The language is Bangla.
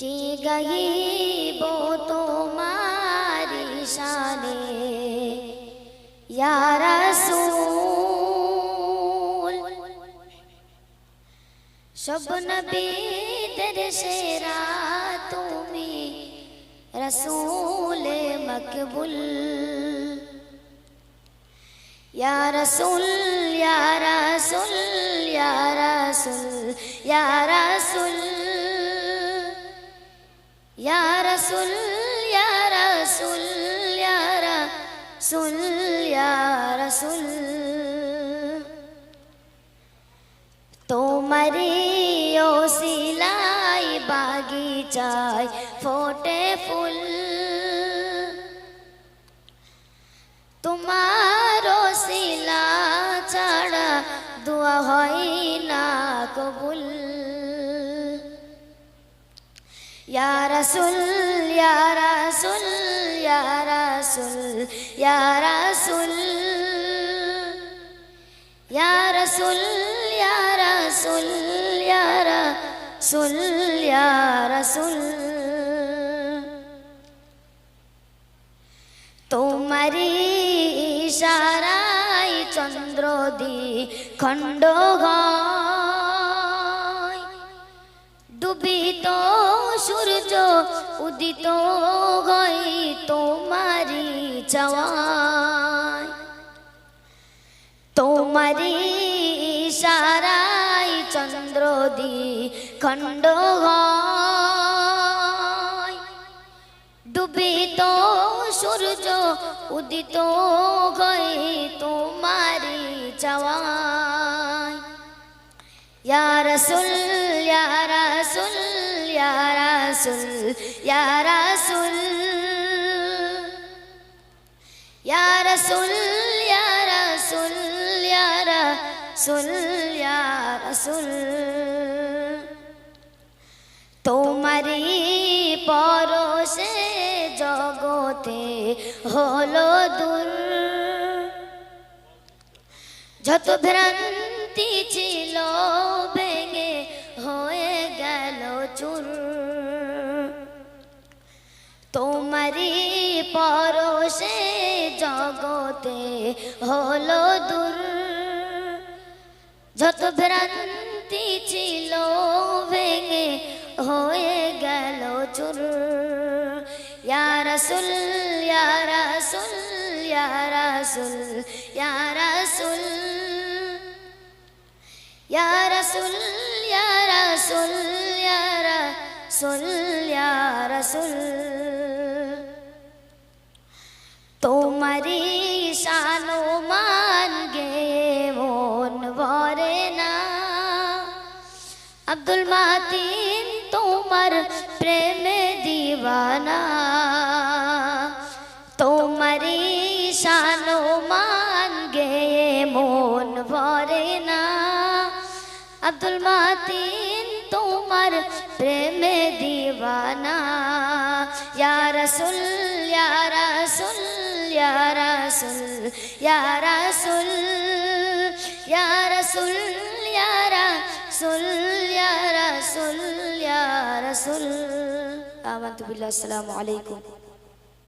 যে গাইব তোমারি শানে। রাসূল, সব নবীদের সেরা তুমি। রসূল মকবুল। ইয়া রসূল ইয়া রসূল ইয়া রসূল ইয়া রসূল। রসূল, ইয়া রসূল ইয়া রসূল ইয়া রসূল। তোমারি ও সিলাই বাগিচায় ফোটে ফুল। তোমার শিলা ছাড়া দোয়া হয় না কবুল। Ya Rasul, Ya Rasul, Ya Rasul, Ya Rasul, Ya Rasul, Ya Rasul, Ya Rasul, Ya Rasul. তোমারি ইশারায় চন্দ্র দি খণ্ড হয় উদিত হয় তোমারি চাওয়ায়। তোমারি ইশারায় চন্দ্র দি খণ্ড ডুবিত সূর্য উদিত হয় তোমারি চাওয়ায়। ইয়া রাসূল ইয়া রাসূল ইয়া পরশে জগতে হলো দূর। যত ভ্রান্তি ছিল ভেঙে হয়ে গেল চুর। তোমারি পরশে জগতে হলো দূর। যত ভ্রান্তি ছিল ভেঙে হয়ে গেল চুর। ইয়া রাসূল ইয়া রাসূল ইয়া রাসূল ইয়া রাসূল। তোমারি শানো মান গে মন ভরে না। আব্দুল মাতিন তোমার প্রেমে দিওয়ানা তোমারি শানো মান গে মন ভরে না। আব্দুল মাতিন তোমার প্রেমে দিওয়ানা ইয়া রাসূল। ইয়া রাসূল ইয়া রাসূল ইয়া রাসূল ইয়া রাসূল ইয়া রাসূল ইয়া রাসূল ইয়া রাসূল আমানতু বিল্লাহ আসসালামু আলাইকুম